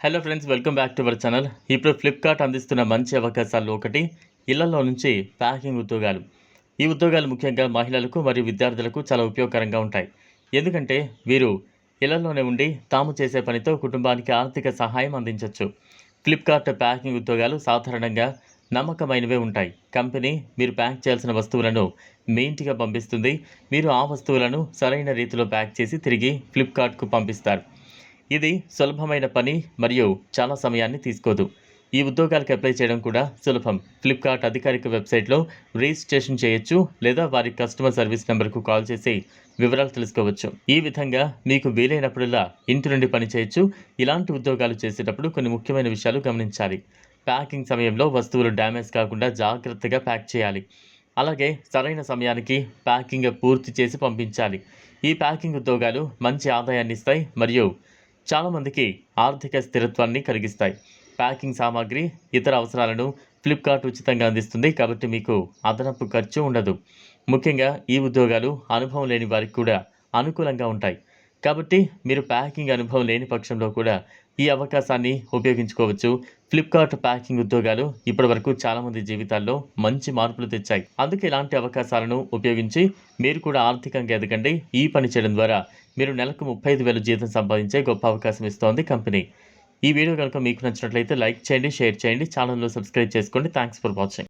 Hello friends welcome back to our channel ఇప్పుడు ఫ్లిప్కార్ట్ అందిస్తున్న మంచి అవకాశాల్లో ఒకటి ఇళ్ళలో నుంచి ప్యాకింగ్ ఉద్యోగాలు. ఈ ఉద్యోగాలు ముఖ్యంగా మహిళలకు మరియు విద్యార్థులకు చాలా ఉపయోగకరంగా ఉంటాయి. ఎందుకంటే వీరు ఇళ్ళలోనే ఉండి తాము చేసే పనితో కుటుంబానికి ఆర్థిక సహాయం అందించవచ్చు ఫ్లిప్కార్ట్ ప్యాకింగ్ ఉద్యోగాలు సాధారణంగా నమ్మకమైనవే ఉంటాయి. కంపెనీ మీరు ప్యాక్ చేయాల్సిన వస్తువులను మీ ఇంటిగా పంపిస్తుంది. మీరు ఆ వస్తువులను సరైన రీతిలో ప్యాక్ చేసి తిరిగి ఫ్లిప్కార్ట్కు పంపిస్తారు. ఇది సులభమైన పని మరియు చాలా సమయాన్ని తీసుకోదు. ఈ ఉద్యోగాలకు అప్లై చేయడం కూడా సులభం. ఫ్లిప్కార్ట్ అధికారిక వెబ్సైట్లో రిజిస్ట్రేషన్ చేయొచ్చు లేదా వారి కస్టమర్ సర్వీస్ నెంబర్కు కాల్ చేసి వివరాలు తెలుసుకోవచ్చు. ఈ విధంగా మీకు వీలైనప్పుడల్లా ఇంటి నుండి పని చేయొచ్చు. ఇలాంటి ఉద్యోగాలు చేసేటప్పుడు కొన్ని ముఖ్యమైన విషయాలు గమనించాలి. ప్యాకింగ్ సమయంలో వస్తువులు డ్యామేజ్ కాకుండా జాగ్రత్తగా ప్యాక్ చేయాలి. అలాగే సరైన సమయానికి ప్యాకింగ్ పూర్తి చేసి పంపించాలి. ఈ ప్యాకింగ్ ఉద్యోగాలు మంచి ఆదాయాన్ని ఇస్తాయి మరియు చాలామందికి ఆర్థిక స్థిరత్వాన్ని కలిగిస్తాయి. ప్యాకింగ్ సామాగ్రి ఇతర అవసరాలను ఫ్లిప్కార్ట్ ఉచితంగా అందిస్తుంది కాబట్టి మీకు అదనపు ఖర్చు ఉండదు. ముఖ్యంగా ఈ ఉద్యోగాలు అనుభవం లేని వారికి కూడా అనుకూలంగా ఉంటాయి. కాబట్టి మీరు ప్యాకింగ్ అనుభవం లేని పక్షంలో కూడా ఈ అవకాశాన్ని ఉపయోగించుకోవచ్చు. ఫ్లిప్కార్ట్ ప్యాకింగ్ ఉద్యోగాలు ఇప్పటివరకు చాలామంది జీవితాల్లో మంచి మార్పులు తెచ్చాయి. అందుకే ఇలాంటి అవకాశాలను ఉపయోగించి మీరు కూడా ఆర్థికంగా ఎదగండి. ఈ పని చేయడం ద్వారా మీరు నెలకు ముప్పై ఐదు వేల జీతం సంపాదించే గొప్ప అవకాశం ఇస్తోంది కంపెనీ. ఈ వీడియో కనుక మీకు నచ్చినట్లయితే లైక్ చేయండి షేర్ చేయండి ఛానల్లో సబ్స్క్రైబ్ చేసుకోండి. Thanks for watching